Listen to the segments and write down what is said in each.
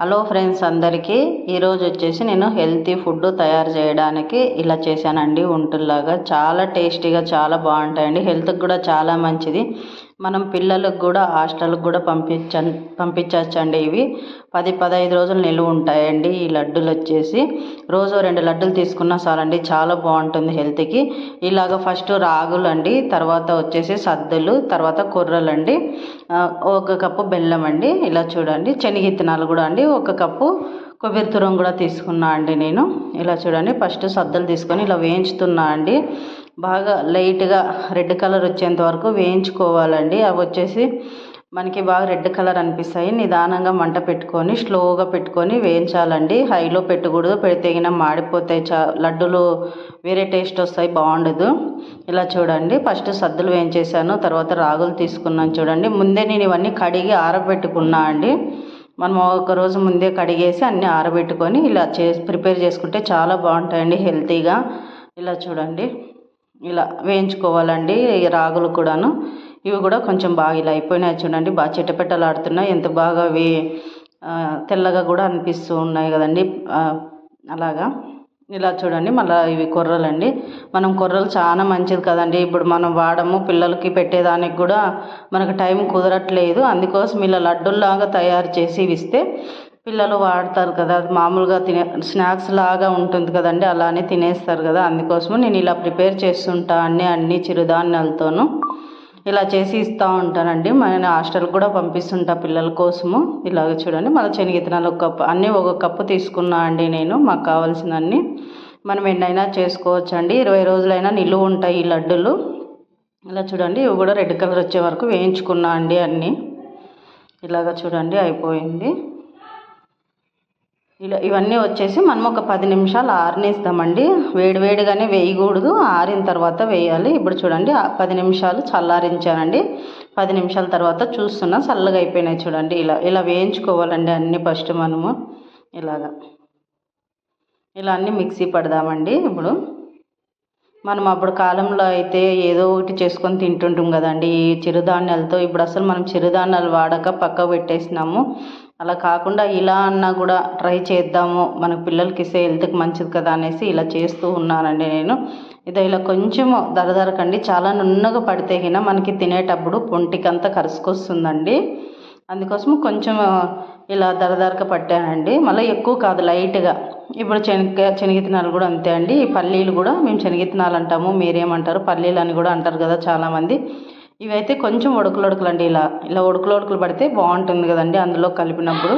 Hello friends అందరికీ ఈరోజు వచ్చేసి నేను హెల్తీ ఫుడ్ తయారు చేయడానికి ఇలా చేశానండి. ఉంటుల్లాగా చాలా టేస్టీగా చాలా బాగుంటాయండి. హెల్త్కి కూడా చాలా మంచిది. మనం పిల్లలకు కూడా హాస్టల్కి కూడా పంపించ పంపించవచ్చండి ఇవి పది పదహైదు రోజులు నిలువ ఉంటాయండి. ఈ లడ్డూలు వచ్చేసి రోజు రెండు లడ్డూలు తీసుకున్నా చాలండి. చాలా బాగుంటుంది హెల్త్కి. ఇలాగ ఫస్ట్ రాగులు అండి తర్వాత వచ్చేసి సద్దులు తర్వాత కొర్రలు అండి ఒక కప్పు బెల్లం అండి. ఇలా చూడండి. శనగిత్తనాలు కూడా అండి. ఒక కప్పు కొబ్బరి తురం కూడా తీసుకున్నా అండి నేను. ఇలా చూడండి. ఫస్ట్ సద్దలు తీసుకొని ఇలా వేయించుతున్నా అండి. బాగా లైట్గా రెడ్ కలర్ వచ్చేంత వరకు వేయించుకోవాలండి. అవి వచ్చేసి మనకి బాగా రెడ్ కలర్ అనిపిస్తాయి. నిదానంగా మంట పెట్టుకొని స్లోగా పెట్టుకొని వేయించాలండి. హైలో పెట్టకూడదు. పెడితే గిన మాడిపోతాయి. చా లడ్డూలు వేరే టేస్ట్ వస్తాయి. బాగుండదు. ఇలా చూడండి. ఫస్ట్ సద్దులు వేయించేసాను. తర్వాత రాగులు తీసుకున్నాను చూడండి. ముందే నేను ఇవన్నీ కడిగి ఆరబెట్టుకున్నా అండి. మనం ఒక రోజు ముందే కడిగేసి అన్నీ ఆరబెట్టుకొని ఇలా చే ప్రిపేర్ చేసుకుంటే చాలా బాగుంటాయండి హెల్తీగా. ఇలా చూడండి. ఇలా వేయించుకోవాలండి రాగులు కూడాను. ఇవి కూడా కొంచెం బాగా ఇలా అయిపోయినాయి. చూడండి బాగా చిట్టపెట్టలాడుతున్నాయి ఎంత బాగా వే తెల్లగా కూడా అనిపిస్తూ ఉన్నాయి కదండి. అలాగా. ఇలా చూడండి మళ్ళీ ఇవి కొర్రలండి. మనం కొర్రలు చాలా మంచిది కదండి. ఇప్పుడు మనం వాడము పిల్లలకి పెట్టేదానికి కూడా మనకు టైం కుదరట్లేదు. అందుకోసం ఇలా లడ్డుల్లాగా తయారు చేసి ఇస్తే పిల్లలు వాడతారు కదా అది మామూలుగా తినే స్నాక్స్ లాగా ఉంటుంది కదండి అలానే తినేస్తారు కదా అందుకోసము నేను ఇలా ప్రిపేర్ చేస్తుంటా అన్ని అన్ని చిరుధాన్యాలతోనూ. ఇలా చేసి ఇస్తూ ఉంటానండి మన హాస్టల్కి కూడా పంపిస్తుంటా పిల్లల కోసము. ఇలాగ చూడండి మళ్ళీ శనగిత్తనాలు ఒక కప్పు అన్నీ ఒక కప్పు తీసుకున్నా అండి నేను మాకు కావాల్సినన్ని. మనం ఎన్నైనా చేసుకోవచ్చు అండి ఇరవై రోజులైనా నిలువ ఉంటాయి ఈ లడ్డులు. ఇలా చూడండి ఇవి కూడా రెడ్ కలర్ వచ్చే వరకు వేయించుకున్నా అండి అన్నీ. ఇలాగ చూడండి అయిపోయింది. ఇలా ఇవన్నీ వచ్చేసి మనం ఒక పది నిమిషాలు ఆరనిస్తామండి. వేడివేడిగానే వేయకూడదు. ఆరిన తర్వాత వేయాలి. ఇప్పుడు చూడండి పది నిమిషాలు చల్లారించానండి. పది నిమిషాల తర్వాత చూస్తున్నా చల్లగా అయిపోయినాయి చూడండి. ఇలా ఇలా వేయించుకోవాలండి అన్నీ ఫస్ట్ మనము. ఇలాగా. ఇలా అన్నీ మిక్సీ పడదామండి ఇప్పుడు. మనం అప్పుడు కాలంలో అయితే ఏదో ఒకటి చేసుకొని తింటుంటాం కదండి. ఈ చిరుధాన్యాలతో ఇప్పుడు అసలు మనం చిరుధాన్యాలు వాడక పక్కకు పెట్టేసినాము. అలా కాకుండా ఇలా అన్నా కూడా ట్రై చేద్దాము. మన పిల్లలకి ఇస్తే హెల్త్కి మంచిది కదా అనేసి ఇలా చేస్తూ ఉన్నానండి నేను. ఇదో ఇలా కొంచెము దరదరకండి చాలా నున్నగా పడితే అయినా మనకి తినేటప్పుడు పొంటికంతా కరుసుకొస్తుందండి. అందుకోసం కొంచెం ఇలా దరదరక పట్టానండి. మళ్ళీ ఎక్కువ కాదు లైట్గా. ఇప్పుడు శనగ శనగిత్తనాలు కూడా అంతే అండి. ఈ పల్లీలు కూడా మేము శనగిత్తనాలు అంటాము మీరేమంటారు? పల్లీలు అని కూడా అంటారు కదా చాలామంది. ఇవైతే కొంచెం ఉడకలు ఉడకలండి ఇలా. ఇలా ఉడకలు ఉడకలు పడితే బాగుంటుంది కదండి అందులో కలిపినప్పుడు.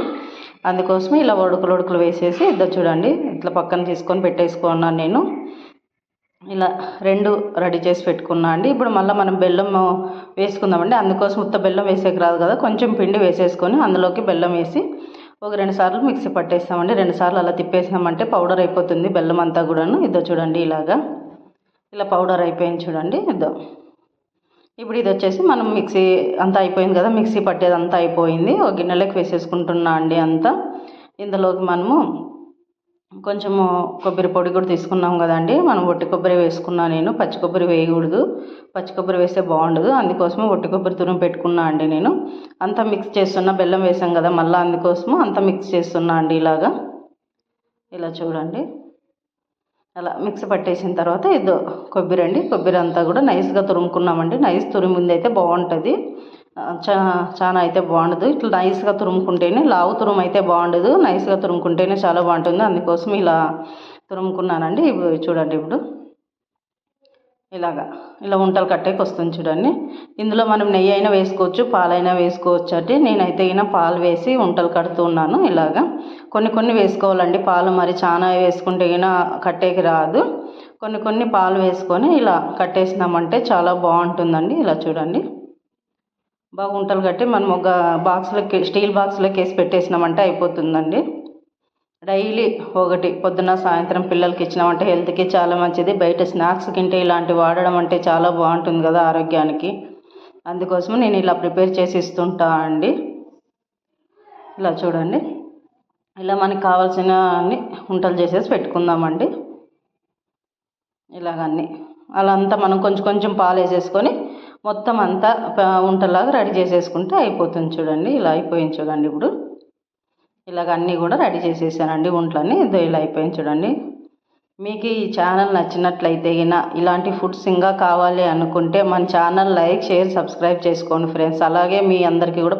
అందుకోసమే ఇలా ఉడకలు ఉడకలు వేసేసి ఇద్దరు చూడండి ఇట్లా పక్కన తీసుకొని పెట్టేసుకున్నాను నేను. ఇలా రెండు రెడీ చేసి పెట్టుకున్నా అండి. ఇప్పుడు మళ్ళీ మనం బెల్లం వేసుకుందామండి. అందుకోసం ఉత్త బెల్లం వేసేకి రాదు కదా. కొంచెం పిండి వేసేసుకొని అందులోకి బెల్లం వేసి ఒక రెండు సార్లు మిక్సీ పట్టేస్తామండి. రెండు సార్లు అలా తిప్పేసామంటే పౌడర్ అయిపోతుంది బెల్లం అంతా కూడాను. ఇద్దో చూడండి ఇలాగా. ఇలా పౌడర్ అయిపోయింది చూడండి. ఇద్దో ఇప్పుడు ఇది వచ్చేసి మనం మిక్సీ అంతా అయిపోయింది కదా మిక్సీ పట్టేది అంతా అయిపోయింది. ఒక గిన్నెలోకి వేసేసుకుంటున్నా అండి అంతా. ఇందులోకి మనము కొంచెము కొబ్బరి పొడి కూడా తీసుకున్నాం కదండి మనం ఒట్టి కొబ్బరి వేసుకున్నా నేను పచ్చి కొబ్బరి వేయకూడదు. పచ్చి కొబ్బరి వేస్తే బాగుండదు. అందుకోసమే ఒట్టి కొబ్బరి తురుము పెట్టుకున్నా అండి నేను. అంతా మిక్స్ చేస్తున్నా. బెల్లం వేసాం కదా మళ్ళీ అందుకోసము అంతా మిక్స్ చేస్తున్నా అండి ఇలాగా. ఇలా చూడండి. అలా మిక్స్ పట్టేసిన తర్వాత ఇది కొబ్బరి అండి. కొబ్బరి అంతా కూడా నైస్గా తురుముకున్నామండి. నైస్ తురిమింది అయితే బాగుంటుంది. చా చాలా అయితే బాగుండదు. ఇట్లా నైస్గా తురుముకుంటేనే లావు తురుము అయితే బాగుండదు. నైస్గా తురుముకుంటేనే చాలా బాగుంటుంది. అందుకోసం ఇలా తురుముకున్నానండి. ఇవి చూడండి ఇప్పుడు. ఇలాగా. ఇలా వంటలు కట్టేకి వస్తుంది చూడండి. ఇందులో మనం నెయ్యి అయినా వేసుకోవచ్చు పాలైనా వేసుకోవచ్చు అంటే నేనైతే అయినా పాలు వేసి ఉంటలు కడుతున్నాను ఇలాగా. కొన్ని కొన్ని వేసుకోవాలండి. పాలు మరి చాలా వేసుకుంటే అయినా కట్టేకి రాదు. కొన్ని కొన్ని పాలు వేసుకొని ఇలా కట్టేసినామంటే చాలా బాగుంటుందండి. ఇలా చూడండి. బాగా వంటలు కట్టి మనం ఒక బాక్స్లోకి స్టీల్ బాక్స్లోకి వేసి పెట్టేసినామంటే అయిపోతుందండి. డైలీ ఒకటి పొద్దున్న సాయంత్రం పిల్లలకి ఇచ్చినామంటే హెల్త్కి చాలా మంచిది. బయట స్నాక్స్ తింటే ఇలాంటివి వాడడం అంటే చాలా బాగుంటుంది కదా ఆరోగ్యానికి. అందుకోసం నేను ఇలా ప్రిపేర్ చేసి ఇస్తుంటా అండి. ఇలా చూడండి. ఇలా మనకి కావాల్సిన అన్ని వంటలు చేసేసి పెట్టుకుందామండి. ఇలాగన్నీ. అలా అంతా మనం కొంచెం కొంచెం పాలు వేసేసుకొని మొత్తం అంతా వంటలాగా రెడీ చేసేసుకుంటే అయిపోతుంది చూడండి. ఇలా అయిపోయింది చూడండి ఇప్పుడు. ఇలాగ అన్నీ కూడా రెడీ చేసేసానండి ఒంట్లన్నీ. ఇదో ఇలా అయిపోయింది చూడండి. మీకు ఈ ఛానల్ నచ్చినట్లయితే గిన ఇలాంటి ఫుడ్స్ ఇంకా కావాలి అనుకుంటే మన ఛానల్ లైక్ షేర్ సబ్స్క్రైబ్ చేసుకోండి ఫ్రెండ్స్. అలాగే మీ అందరికీ కూడా